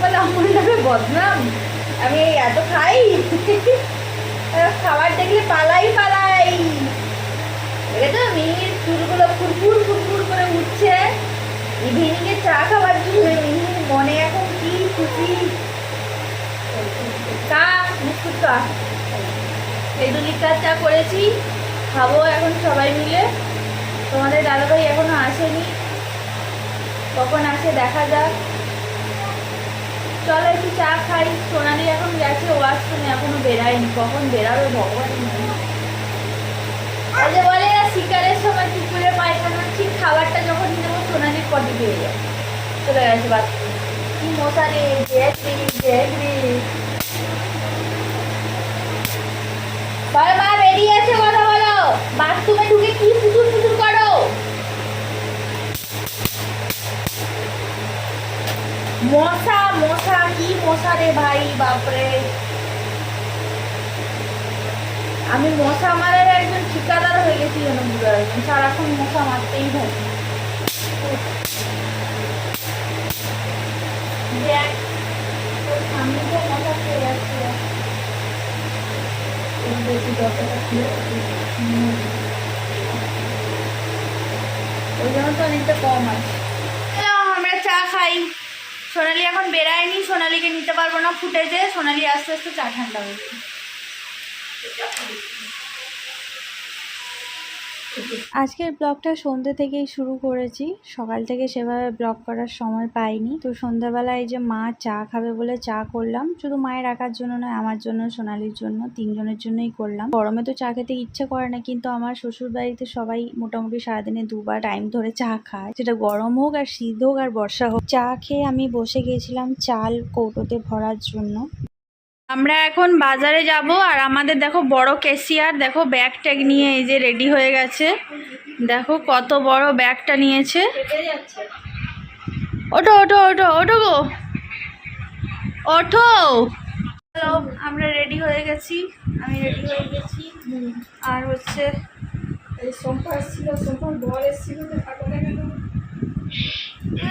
মানে আমার নামে বদনাম? আমি এত খাই? খাবার দেখলে পালাই পালাই। দেখেছ মিহির চুলগুলো ফুরফুর ফুরফুর করে উঠছে। ইভিনিংয়ে চা খাবার জন্য মিহির মনে এখন কি খুশি। চা বিস্কুট চা দু চা করেছি। খাব এখন সবাই মিলে। তোমাদের দাদাভাই এখনও আসেনি। কখন আসে দেখা যাক। চলো একটু চা খাই। সোনালি এখন গেছে ওয়াশরুমে এখনও বেরায়নি কখন বেরাবে ভগবান বলে না, শিকারের সময় কুকুরের পায়খানা, ঠিক খাবারটা যখন নেব সোনালির পটি পেয়ে যায় চলে গেছে বাচ্চা কি মশা রে জ্যাক রে জ্যাক রে। বলো বেরিয়ে আছে? কথা বলো। বাথরুমে ঢুকে কি পুতুল মশা মশা, কি মশা রে ভাই, বাপরে। আমি মশা মারার একজন ঠিকাদার হয়ে গেছি যেন পারছি সারাক্ষণ মশা মারতেই থাকি। দেখ তো মশা ওই জন্য তো অনেকটা কম আছে। আমরা চা খাই। সোনালি এখন বেরায়নি সোনালিকে নিতে পারব না ফুটেজে। সোনালি আস্তে আস্তে চা ঠান্ডা হয়ে যাবে। আজকের ব্লগটা সন্ধ্যে থেকেই শুরু করেছি। সকাল থেকে সেভাবে ব্লগ করার সময় পাইনি। তো সন্ধ্যাবেলায় যে মা চা খাবে বলে চা করলাম, শুধু মায়ের রাখার জন্য নয়, আমার জন্য, সোনালির জন্য, তিনজনের জন্যই করলাম। গরমে তো চা খেতে ইচ্ছে করে না, কিন্তু আমার শ্বশুর বাড়িতে সবাই মোটামুটি সারাদিনে দুবার টাইম ধরে চা খায়। সেটা গরম হোক আর শীত হোক আর বর্ষা হোক। চা খেয়ে আমি বসে গিয়েছিলাম চাল কৌটোতে ভরার জন্য। আমরা এখন বাজারে যাব আর আমাদের দেখো বড় ক্যাশিয়ার দেখো ব্যাগ ট্যাগ নিয়ে এই যে রেডি হয়ে গেছে। দেখো কত বড় ব্যাগটা নিয়েছে। ওঠো ওঠো ওঠো ওঠো গো। ওঠো। আমরা রেডি হয়ে গেছি। আমি রেডি হয়ে গেছি। আর হচ্ছে এই সোমবার এসেছিল সোমবার বর এসেছিল তো গেল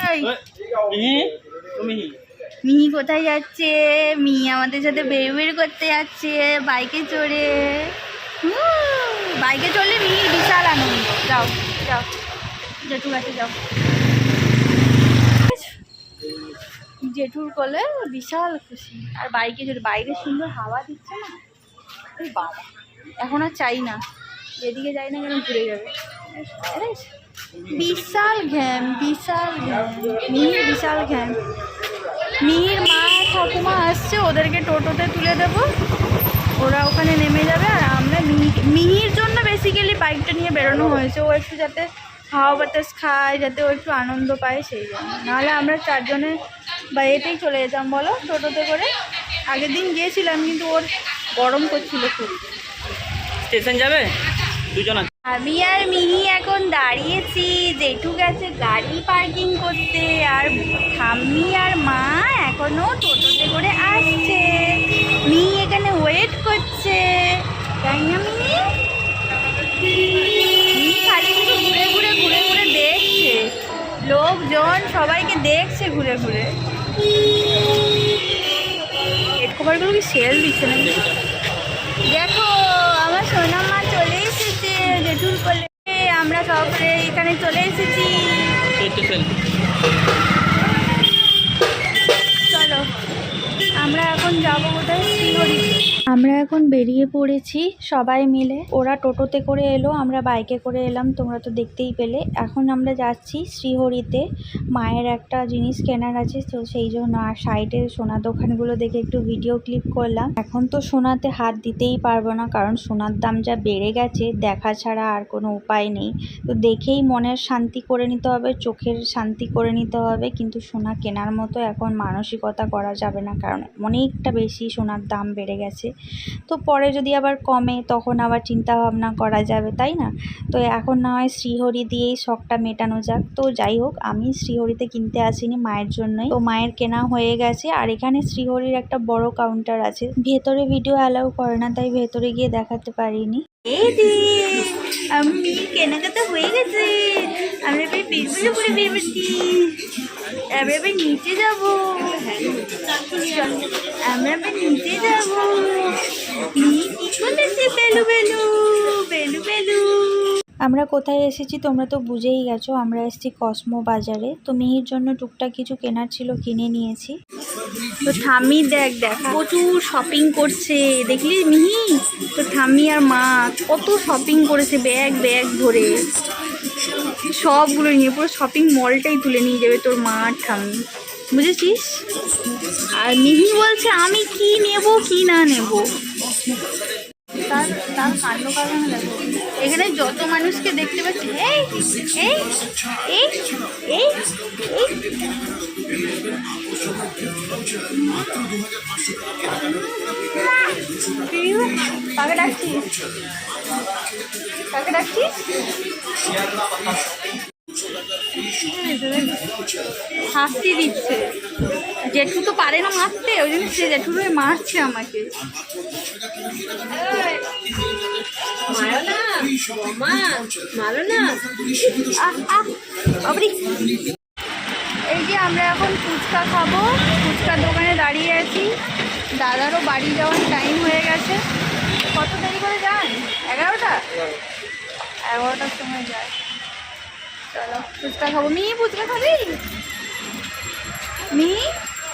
এই। তুমি? মিহি কোথায় যাচ্ছে? মিহি আমাদের সাথে বের বের করতে যাচ্ছে বাইকে চড়ে। বাইকে চড়লে মিহির বিশাল আনন্দ। যাও যাও। জেঠু কাছে যাও। জেঠুর কোলে বিশাল খুশি। আর বাইকে চড়ে, বাইরে সুন্দর হাওয়া দিচ্ছে না? বাবা। এখন আর চাই না। যেদিকে যাই না কেন ঘুরে যাবে। বিশাল ঘ্যাম বিশাল ঘ্যাম। মিহির বিশাল ঘ্যাম। মিহির মা, ঠাকুমা আসছে, ওদেরকে টোটোতে তুলে দেবো। ওরা ওখানে নেমে যাবে আর আমরা মিহি মিহির জন্য বেসিক্যালি বাইকটা নিয়ে বেরোনো হয়েছে। ও একটু যাতে হাওয়া বাতাস খায়, যাতে ও একটু আনন্দ পায়, সেই জন্য। নাহলে আমরা চারজনে বা এতেই চলে যেতাম, বলো, টোটোতে করে। আগের দিন গিয়েছিলাম, কিন্তু ওর গরম করছিল খুব। স্টেশন যাবে? দুজন আমি আর মিহি এখন দাঁড়িয়েছি, জেঠু গেছে গাড়ি পার্কিং করতে, আর ঠাম্মি আর মা এখনও টোটোতে করে আসছে। মিহি এখানে ওয়েট করছে। তাই না মিহি? খালি শুধু ঘুরে ঘুরে ঘুরে ঘুরে দেখছে। লোকজন সবাইকে দেখছে ঘুরে ঘুরে। হেড কভারগুলো কি সেল দিচ্ছে নাকি? দেখো, আমার সোনা আমরা সকলে এখানে চলে এসেছি। চলো। আমরা এখন যাব কোথায় শ্রীহরিতে। আমরা এখন বেরিয়ে পড়েছি সবাই মিলে। ওরা টোটোতে করে এলো, আমরা বাইকে করে এলাম, তোমরা তো দেখতেই পেলে। এখন আমরা যাচ্ছি শ্রীহরিতে। মায়ের একটা জিনিস কেনার আছে, তো সেই জন্য আর সাইডে সোনার দোকানগুলো দেখে একটু ভিডিও ক্লিপ করলাম। এখন তো সোনাতে হাত দিতেই পারব না, কারণ সোনার দাম যা বেড়ে গেছে, দেখা ছাড়া আর কোনো উপায় নেই। তো দেখেই মনের শান্তি করে নিতে হবে, চোখের শান্তি করে নিতে হবে, কিন্তু সোনা কেনার মতো এখন মানসিকতা করা যাবে না, কারণ অনেকটা বেশি সোনার দাম বেড়ে গেছে। তো পরে যদি আবার কমে, তখন আবার চিন্তা ভাবনা করা যাবে, তাই না? তো এখন না হয় শ্রীহরি দিয়েই শখটা মেটানো যাক। তো যাই হোক, আমি শ্রীহরিতে কিনতে আসিনি মায়ের জন্যই। তো মায়ের কেনা হয়ে গেছে, আর এখানে শ্রীহরির একটা বড় কাউন্টার আছে। ভেতরে ভিডিও অ্যালাউ করে না, তাই ভেতরে গিয়ে দেখাতে পারিনি। আমি কেনাকাটা হয়ে গেছে। আমরা এবার বেরবো করে বেরোচ্ছি আমরা এবার নিচে যাব। আমরা এবার নিচে যাব। কি করতেছি বেলু বেলু বেলু বেলু? আমরা কোথায় এসেছি তোমরা তো বুঝেই গেছো, আমরা এসেছি কসমো বাজারে। তো মেহির জন্য টুকটাক কিছু কেনার ছিল, কিনে নিয়েছি। তো ঠাম্মি দেখ দেখ, প্রচুর শপিং করছে। দেখলি মিহি? তো ঠাম্মি আর মা কত শপিং করেছে ব্যাগ ব্যাগ ভরে। সবগুলো নিয়ে, পুরো শপিং মলটাই তুলে নিয়ে যাবে তোর মা আর ঠাম্মি। বুঝেছিস? আর মিহি বলছে, আমি কি নেব, কি না নেব? তার তার কাণ্ড কারণ দেখো, এখানে যত মানুষকে দেখতে পাচ্ছি, এই এই এই এই কাকে ডাকছিস? কাকে ডাকছিস? শাস্তি দিচ্ছে। জেঠু তো পারে না মারতে, ওই জন্য সে জেঠু হয়ে মারছে আমাকে। এই যে আমরা এখন ফুচকা খাব। ফুচকার দোকানে দাঁড়িয়ে আছি। দাদারও বাড়ি যাওয়ার টাইম হয়ে গেছে। কত দেরি করে যান এগারোটা? এগারোটার সময় যায়। চলো ফুচকা খাব। মি ফুচকা খাবি? মি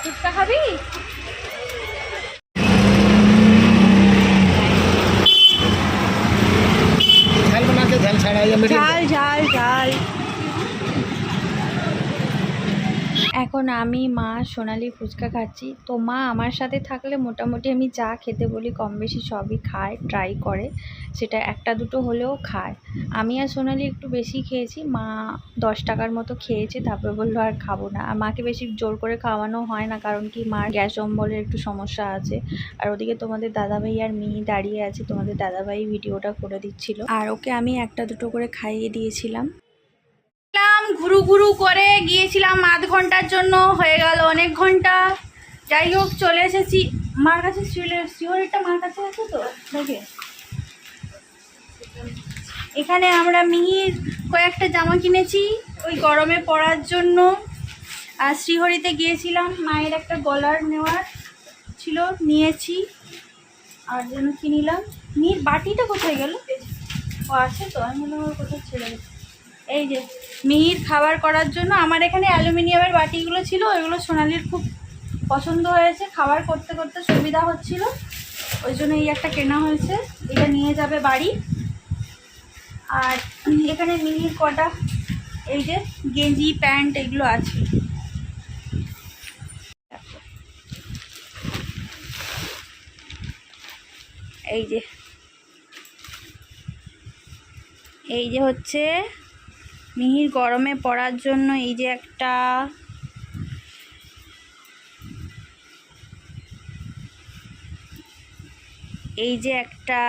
ফুচকা খাবি? আমি, মা, সোনালি ফুচকা খাচ্ছি। তো মা, আমার সাথে থাকলে মোটামুটি আমি যা খেতে বলি কম বেশি সবই খায় ট্রাই করে। সেটা একটা দুটো হলেও খায়। আমি আর সোনালি একটু বেশি খেয়েছি, মা দশ টাকার মতো খেয়েছে, তারপরে বলল আর খাব না। আর মাকে বেশি জোর করে খাওয়ানো হয় না, কারণ কি, মার গ্যাস অম্বলের একটু সমস্যা আছে। আর ওদিকে তোমাদের দাদাভাই আর মিহি দাঁড়িয়ে আছে, তোমাদের দাদাভাই ভিডিওটা করে দিচ্ছিল। আর ওকে আমি একটা দুটো করে খাইয়ে দিয়েছিলাম। ঘুরু ঘুরু করে গিয়েছিলাম আধ ঘণ্টার জন্য, হয়ে গেল অনেক ঘণ্টা। যাই হোক, চলে এসেছি। মার কাছে শিওরিটা মার কাছে আছে তো? দেখে। এখানে আমরা মিহির কয়েকটা জামা কিনেছি ওই গরমে পরার জন্য। আর শ্রীহরিতে গিয়েছিলাম, মায়ের একটা গলার নেওয়ার ছিল, নিয়েছি। আর জন্য কিনিলাম। মিহির বাটিটা কোথায় গেল? ও আছে তো? আমি হয় কোথায় ছেড়ে গেছে এই যে, মিহির খাবার করার জন্য আমার এখানে অ্যালুমিনিয়ামের বাটিগুলো ছিল, ওইগুলো সোনালির খুব পছন্দ হয়েছে। খাবার করতে করতে সুবিধা হচ্ছিল। ওই জন্য এই একটা কেনা হয়েছে। এটা নিয়ে যাবে বাড়ি। আর এখানে মিহির কটা, এই যে গেঞ্জি, প্যান্ট, এগুলো আছে। এই যে এই যে হচ্ছে মিহির গরমে পড়ার জন্য এই যে একটা এই যে একটা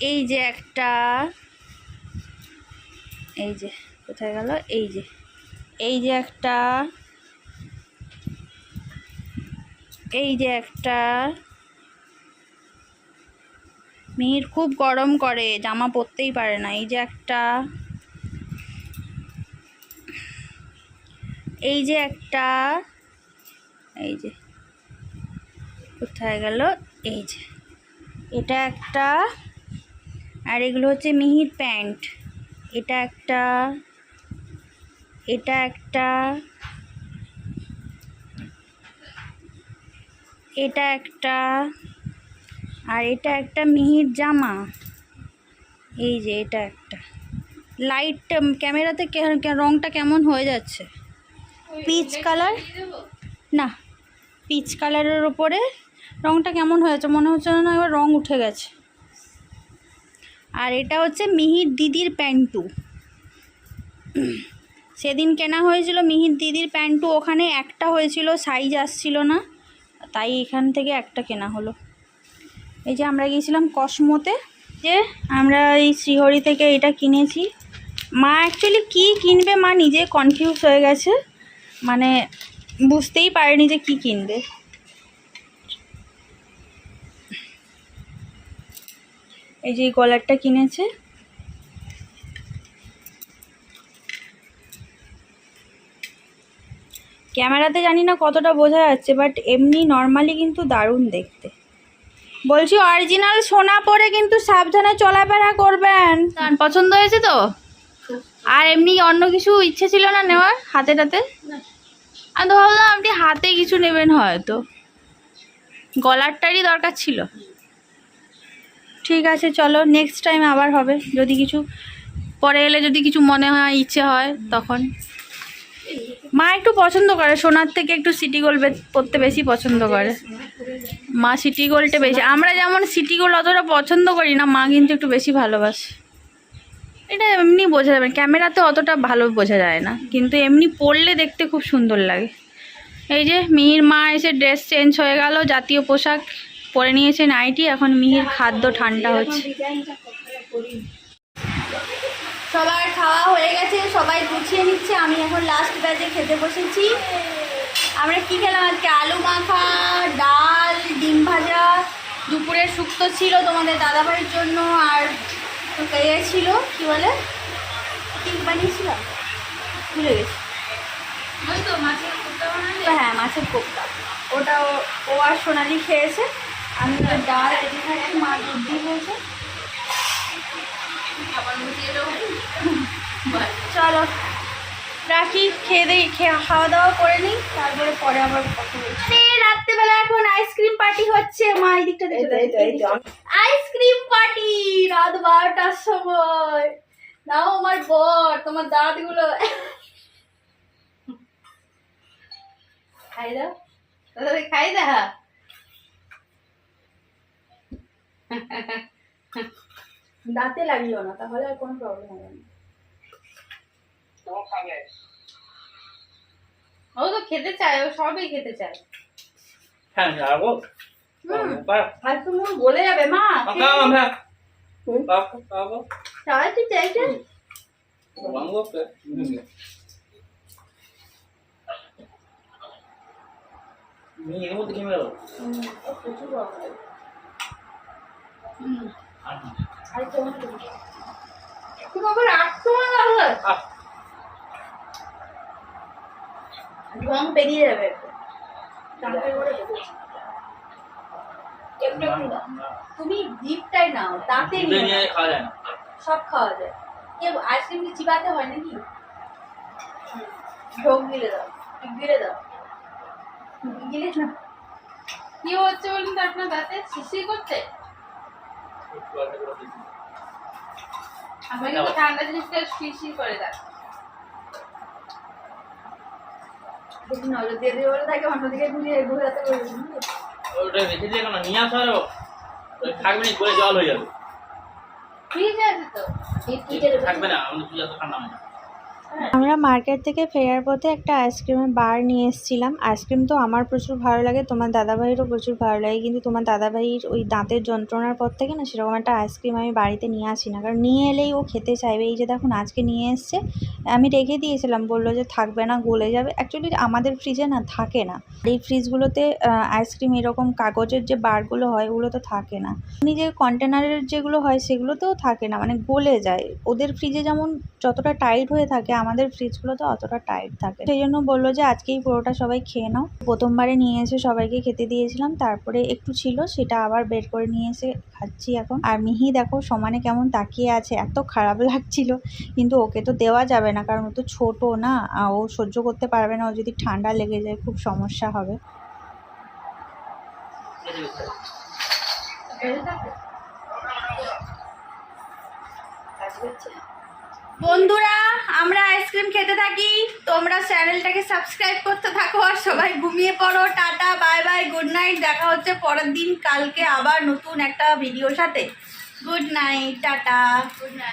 এই যে একটা এই যে, কোথায় গেল? এই যে এই যে একটা, এই যে একটা মিহির খুব গরম করে, জামা পরতেই পারে না। এই যে একটা, এই যে একটা, এই যে, কোথায় গেল? এই যে, এটা একটা, আর এগুলো হচ্ছে মিহির প্যান্ট। এটা একটা এটা একটা এটা একটা আর এটা একটা মিহির জামা। এই যে এটা একটা। লাইট ক্যামেরাতে রংটা কেমন হয়ে যাচ্ছে? পিচ কালার না পিচ কালারের ওপরে রংটা কেমন হয়েছে মনে হচ্ছে না এবার রং উঠে গেছে। আর এটা হচ্ছে মিহির দিদির প্যান্টু। সেদিন কেনা হয়েছিল মিহির দিদির প্যান্টু। ওখানে একটা হয়েছিল সাইজ আসছিল না। তাই এখান থেকে একটা কেনা হলো। এই যে আমরা গিয়েছিলাম কসমোতে, যে আমরা এই শ্রীহরি থেকে এটা কিনেছি। মা অ্যাকচুয়ালি কী কিনবে মা নিজে কনফিউজ হয়ে গেছে। মানে বুঝতেই পারেনি যে কী কিনবে। এই যে কলারটা কিনেছে। ক্যামেরাতে জানি না কতটা বোঝা যাচ্ছে বাট এমনি নর্মালি কিন্তু দারুণ দেখতে। বলছি অরিজিনাল সোনা পরে কিন্তু সাবধানে চলাফেরা করবেন। পছন্দ হয়েছে তো? আর এমনি অন্য কিছু ইচ্ছে ছিল না নেওয়ার হাতে টাতে? আমি তো ভাবলাম আপনি হাতে কিছু নেবেন হয়তো। গলারটারই দরকার ছিল। ঠিক আছে চলো নেক্সট টাইম আবার হবে। যদি কিছু পরে এলে যদি কিছু মনে হয় ইচ্ছে হয় তখন। মা একটু পছন্দ করে, সোনার থেকে একটু সিটি গোল্ড পরতে বেশি পছন্দ করে। মা সিটি গোল্ডে বেশি, আমরা যেমন সিটি গোল্ড অতটা পছন্দ করি না, মা কিন্তু একটু বেশি ভালোবাসে। এটা এমনি বোঝা যাবে ক্যামেরাতে অতটা ভালো বোঝা যায় না, কিন্তু এমনি পরলে দেখতে খুব সুন্দর লাগে। এই যে মিহির মা এসে ড্রেস চেঞ্জ হয়ে গেল, জাতীয় পোশাক পরে নিয়েছে নাইটি এখন মিহির খাদ্য ঠান্ডা হচ্ছে। সবার খাওয়া হয়ে গেছে সবাই গুছিয়ে নিচ্ছে আমি এখন লাস্ট ব্যাচে খেতে বসেছি। আমরা কি খেলাম আজকে? আলু মাখা ডাল ডিম ভাজা দুপুরের শুক্তো ছিল তোমাদের দাদাভাইয়ের জন্য আর এ ছিল কি বলে? কি বানিয়েছিলাম ভুলে গেছি। হ্যাঁ মাছের কোপ্তা। ওটা ও- আর সোনালি খেয়েছে। আমি ডাল খাচ্ছি মা দুধ দিয়ে হয়েছে। চলো রাখি খেয়ে দেই খাওয়া দাওয়া করে নিই তারপরে পরে আবার রাত্রেবেলা এখন আইসক্রিম পার্টি হচ্ছে মা এই দিকটা আইসক্রিম পার্টি রাত বারোটার সময়। নাও আমার বর তোমার দাঁতগুলো। খাই দাও। খাই দা দাঁতে লাগল না তাহলে আর কোনো প্রবলেম হবে না। ও তো খেতে চায় ও সবই খেতে চায়। হ্যাঁ যাব আর তুমি বলে যাবে মা। হ্যাঁ সবাই কি চাইছে মধ্যে গেল আর তোমার তুমি আবার আটশো লাগবে রং সব খাওয়া যায় আইসক্রিম কি চিবাতে হয় নাকি ঢোক গিলে দাও গিলে দাও কি হচ্ছে বলুন তো আপনার দাঁতে শিশি করতে ঠান্ডা জিনিসটা করে দেয়। যদি নজর দিয়ে দিয়ে বলে থাকে অন্যদিকে ঘুরিয়ে ঘুরাতে করে ওটা রেখে দিয়ে কেন? নিয়ে আসা হবে থাকবে না করে জল হয়ে যাবে। ঠিক আছে তো? থাকবে না আমাদের তুই এত ঠান্ডা হয় না আমরা মার্কেট থেকে ফেরার পথে একটা আইসক্রিমের বার নিয়ে এসেছিলাম। আইসক্রিম তো আমার প্রচুর ভালো লাগে, তোমার দাদাভাইয়েরও প্রচুর ভালো লাগে, কিন্তু তোমার দাদাভাইয়ের ওই দাঁতের যন্ত্রণার পর থেকে না সেরকম একটা আইসক্রিম আমি বাড়িতে নিয়ে আসি না। কারণ নিয়ে এলেই ও খেতে চাইবে। এই যে দেখুন, আজকে নিয়ে এসছে। আমি রেখে দিয়েছিলাম, বলল যে থাকবে না, গলে যাবে। অ্যাকচুয়ালি আমাদের ফ্রিজে না থাকে না। এই ফ্রিজগুলোতে আইসক্রিম এরকম কাগজের যে বারগুলো হয়, ওগুলো তো থাকে না। যে কন্টেনারের যেগুলো হয়, সেগুলোতেও থাকে না মানে গলে যায়। ওদের ফ্রিজে যেমন যতটা টাইট হয়ে থাকে আমাদের ফ্রিজগুলো তো অতটা টাইট থাকে। সেই জন্য বলল যে, আজকেই পুরোটা সবাই খেয়ে নাও। প্রথমবারে নিয়ে এসে সবাইকে খেতে দিয়েছিলাম। তারপরে একটু ছিল, সেটা আবার বের করে নিয়ে এসে খাচ্ছি এখন। আর মিহি দেখো, সমানে কেমন তাকিয়ে আছে, এত খারাপ লাগছিল। কিন্তু ওকে তো দেওয়া যাবে না, কারণ ও তো ছোট না। ও সহ্য করতে পারবে না, ও যদি ঠান্ডা লেগে যায়, খুব সমস্যা হবে। বন্ধুরা, আমরা আইসক্রিম খেতে থাকি। তোমরা চ্যানেলটাকে সাবস্ক্রাইব করতে থাকো আর সবাই ঘুমিয়ে পড়ো। Tata bye bye good night দেখা হচ্ছে পরের দিন। কালকে আবার নতুন একটা ভিডিওর সাথে। Good night tata. Good night